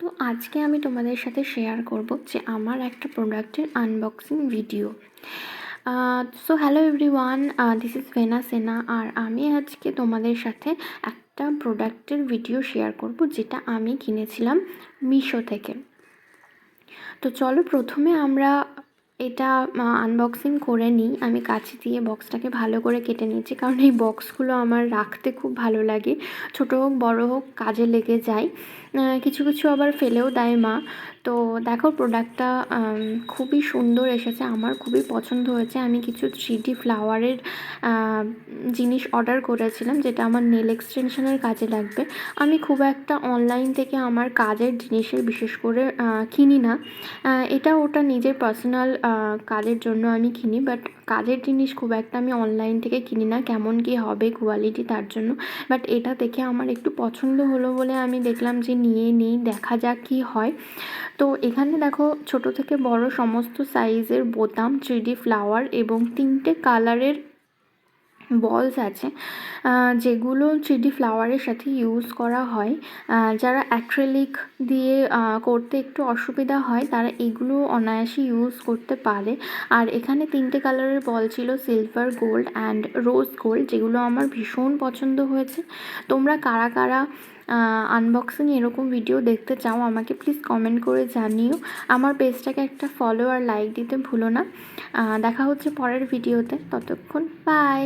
তো আজকে আমি তোমাদের সাথে শেয়ার করব যে আমার একটা প্রোডাক্টের unboxing video so hello everyone this is vena সেনা আর আমি আজকে তোমাদের সাথে একটা প্রোডাক্টের ভিডিও শেয়ার করব যেটা আমি কিনেছিলাম মিশো থেকে। তো চলো প্রথমে আমরা এটা আনবক্সিং করে নিই। আমি কাছে দিয়ে বক্সটাকে ভালো করে কেটে নিয়েছি কারণ এই বক্সগুলো আমার রাখতে খুব ভালো লাগে। ছোটো হোক, বড়ো হোক, কাজে লেগে যায়। কিছু কিছু আবার ফেলেও দেয় মা। তো দেখো প্রোডাক্টটা খুবই সুন্দর এসেছে, আমার খুবই পছন্দ হয়েছে। আমি কিছু থ্রি ফ্লাওয়ারের জিনিস অর্ডার করেছিলাম, যেটা আমার নেল এক্সটেনশনের কাজে লাগবে। আমি খুব একটা অনলাইন থেকে আমার কাজের জিনিসের, বিশেষ করে কিনি না। এটা ওটা নিজের পার্সোনাল কাজের জন্য আমি কিনি বাট কাজের জিনিস খুব একটা আমি অনলাইন থেকে কিনি না, কেমন কি হবে কোয়ালিটি তার জন্য। বাট এটা দেখে আমার একটু পছন্দ হলো বলে আমি দেখলাম যে নিয়ে নিই, দেখা যাক কি হয়। তো এখানে দেখো ছোট থেকে বড় সমস্ত সাইজের বোতাম থ্রি ফ্লাওয়ার এবং তিনটে কালারের বলস আছে যেগুলো থ্রিডি ফ্লাওয়ারের সাথে ইউজ করা হয়। যারা অ্যাক্রেলিক দিয়ে করতে একটু অসুবিধা হয়, তারা এগুলো অনায়াসে ইউজ করতে পারে। আর এখানে তিনটে কালারের বল ছিল silver gold and rose gold যেগুলো আমার ভীষণ পছন্দ হয়েছে। তোমরা কারা কারা আনবক্সিং এরকম ভিডিও দেখতে চাও, আমাকে প্লিজ কমেন্ট করে জানিও। আমার পেজটাকে একটা ফলো আর লাইক দিতে ভুলো না। দেখা হচ্ছে পরের ভিডিওতে ততক্ষণ বাই